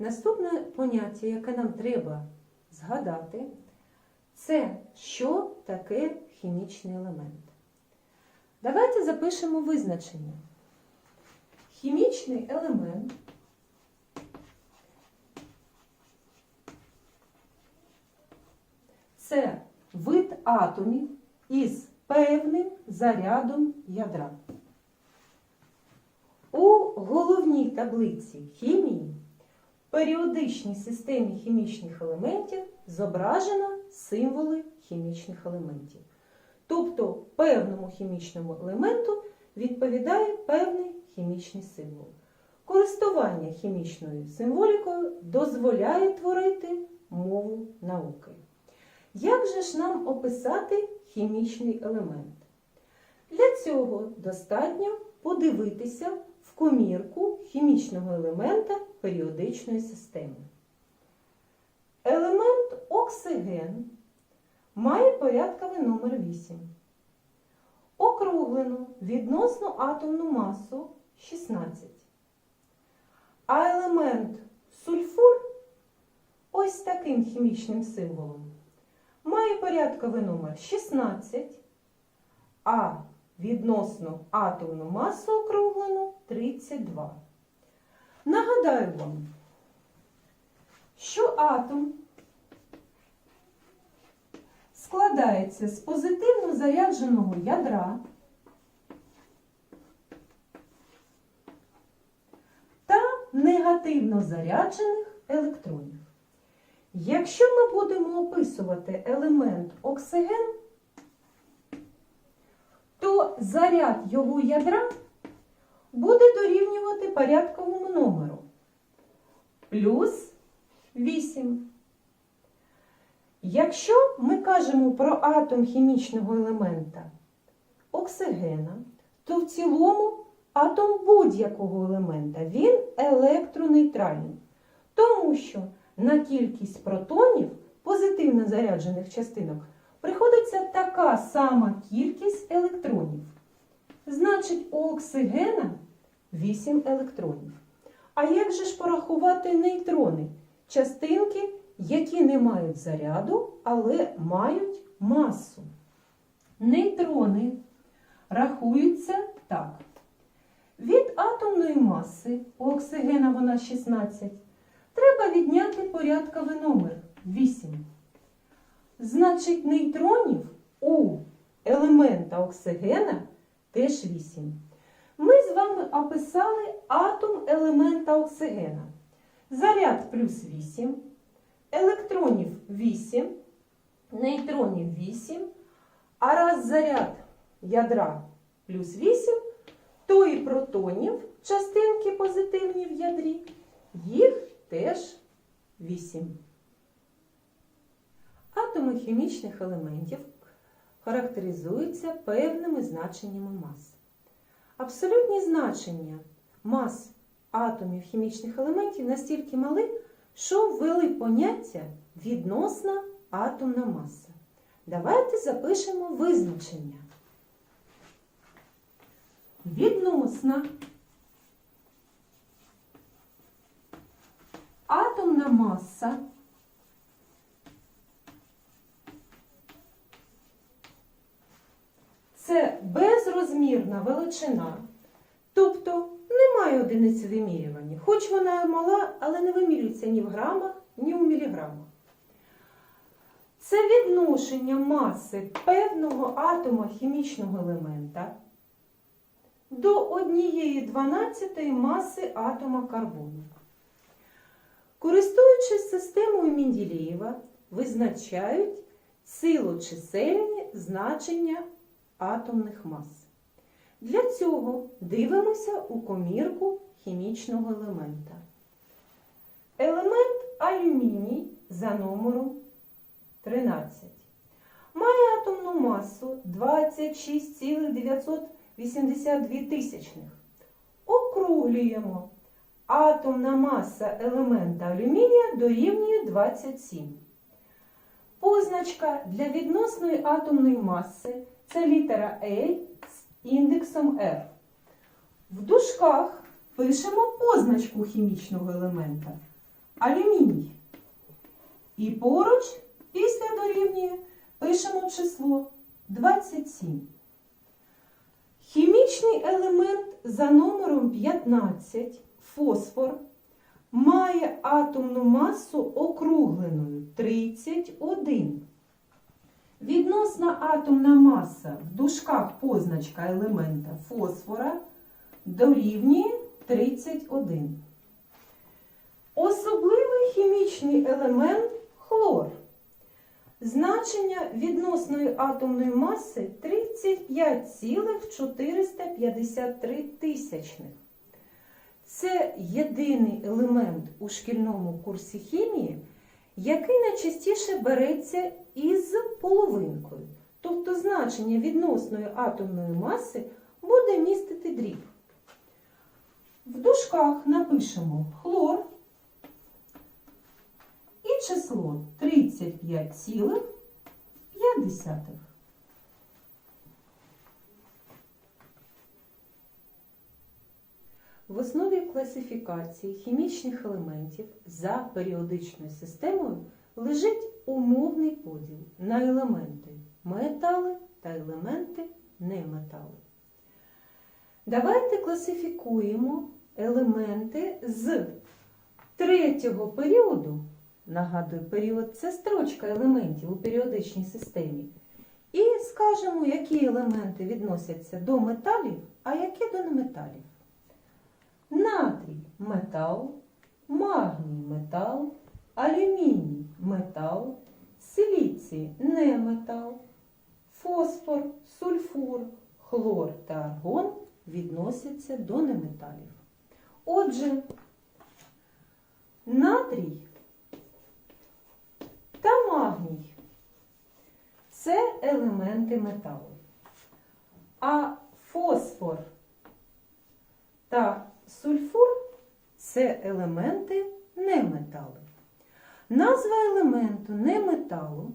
Наступне поняття, яке нам треба згадати, це що таке хімічний елемент. Давайте запишемо визначення. Хімічний елемент це вид атомів із певним зарядом ядра. У головній таблиці хімії періодичній системі хімічних елементів зображено символи хімічних елементів. Тобто певному хімічному елементу відповідає певний хімічний символ. Користування хімічною символікою дозволяє творити мову науки. Як же ж нам описати хімічний елемент? Для цього достатньо подивитися в комірку хімічного елемента періодичної системи. Елемент оксиген має порядковий номер 8. Округлену відносно атомну масу 16. А елемент сульфур ось таким хімічним символом має порядковий номер 16, а відносно атомну масу округлену 32. Нагадаю вам, що атом складається з позитивно зарядженого ядра та негативно заряджених електронів. Якщо ми будемо описувати елемент оксиген, заряд його ядра буде дорівнювати порядковому номеру плюс 8. Якщо ми кажемо про атом хімічного елемента оксигена, то в цілому атом будь-якого елемента він електронейтральний, тому що на кількість протонів позитивно заряджених частинок приходиться така сама кількість електронів. Значить, у оксигена 8 електронів. А як же ж порахувати нейтрони? Частинки, які не мають заряду, але мають масу. Нейтрони рахуються так. Від атомної маси у оксигена вона 16. Треба відняти порядковий номер 8. Значить, нейтронів у елемента оксигена теж 8. Ми з вами описали атом елемента оксигена. Заряд плюс 8, електронів 8, нейтронів 8, а раз заряд ядра плюс 8, то і протонів, частинки позитивні в ядрі, їх теж 8. Атоми хімічних елементів характеризуються певними значеннями мас. Абсолютні значення мас атомів хімічних елементів настільки мали, що ввели поняття відносна атомна маса. Давайте запишемо визначення. Відносна атомна маса це безрозмірна величина, тобто немає одиниці вимірювання, хоч вона і мала, але не вимірюється ні в грамах, ні в міліграмах. Це відношення маси певного атома хімічного елемента до однієї дванадцятої маси атома карбону. Користуючись системою Менділеєва, визначають цілочисельні значення атомних мас. Для цього дивимося у комірку хімічного елемента. Елемент алюміній за номером 13 має атомну масу 26,982 тисячних. Округлюємо. Атомна маса елемента алюмінія дорівнює 27. Позначка для відносної атомної маси це літера з індексом R. В дужках пишемо позначку хімічного елемента. алюміній. І поруч, після дорівнює, пишемо число 27. Хімічний елемент за номером 15 фосфор має атомну масу округленою 31. Відносна атомна маса в дужках позначка елемента фосфора дорівнює 31. Особливий хімічний елемент хлор. Значення відносної атомної маси 35,453 тисячних. Це єдиний елемент у шкільному курсі хімії, який найчастіше береться із половинкою. Тобто значення відносної атомної маси буде містити дріб. В дужках напишемо хлор і число 35,5. В основі класифікації хімічних елементів за періодичною системою лежить умовний поділ на елементи метали та елементи неметали. Давайте класифікуємо елементи з третього періоду. Нагадую, період це строчка елементів у періодичній системі. І скажемо, які елементи відносяться до металів, а які до неметалів. Натрій метал, магній метал, алюміній метал, силіцій неметал, фосфор, сульфур, хлор та аргон відносяться до неметалів. Отже, натрій та магній це елементи металу. А фосфор та сульфур це елементи неметалу. Назва елементу неметалу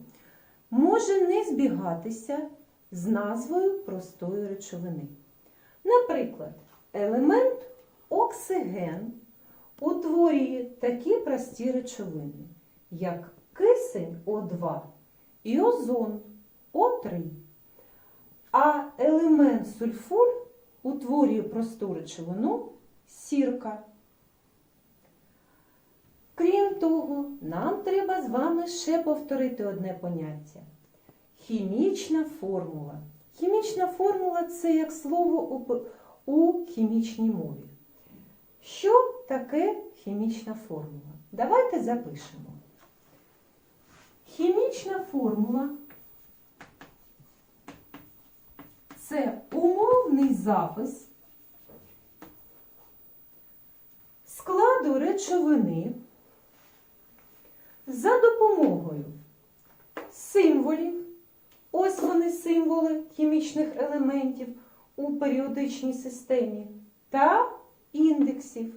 може не збігатися з назвою простої речовини. Наприклад, елемент оксиген утворює такі прості речовини, як кисень О2 і озон О3. А елемент сульфур утворює просту речовину сірка. Крім того, нам треба з вами ще повторити одне поняття. Хімічна формула. Хімічна формула це як слово у, хімічній мові. Що таке хімічна формула? Давайте запишемо. Хімічна формула це умовний запис речовини за допомогою символів, ось вони символи хімічних елементів у періодичній системі, та індексів.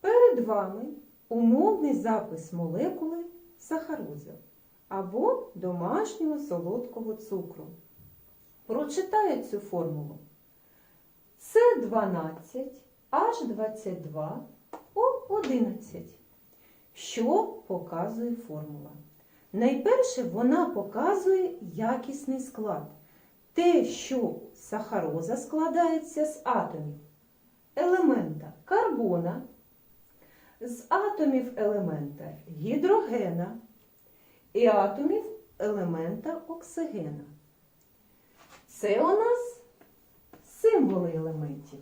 Перед вами умовний запис молекули сахароза або домашнього солодкого цукру. Прочитаю цю формулу. С12, H22, О11. Що показує формула? Найперше вона показує якісний склад. Те, що сахароза складається з атомів елемента карбона, з атомів елемента гідрогена і атомів елемента оксигена. Це у нас символи елементів.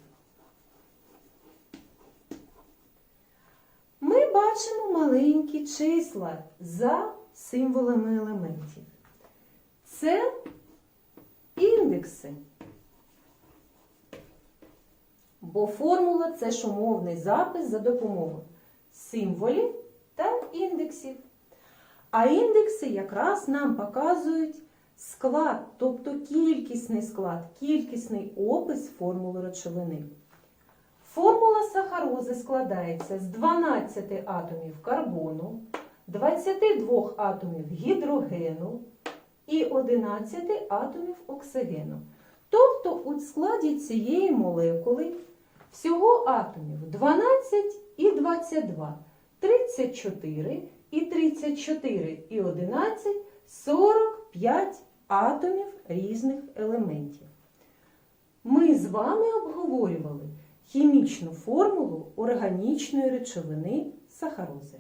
Ми бачимо маленькі числа за символами елементів. Це індекси. Бо формула це ж умовний запис за допомогою символів та індексів. А індекси якраз нам показують склад, тобто кількісний склад, кількісний опис формули речовини. Формула сахарози складається з 12 атомів карбону, 22 атомів гідрогену і 11 атомів оксигену. Тобто у складі цієї молекули Всього атомів 12 і 22, 34 і 34 і 11, 45 атомів різних елементів. Ми з вами обговорювали хімічну формулу органічної речовини сахарози.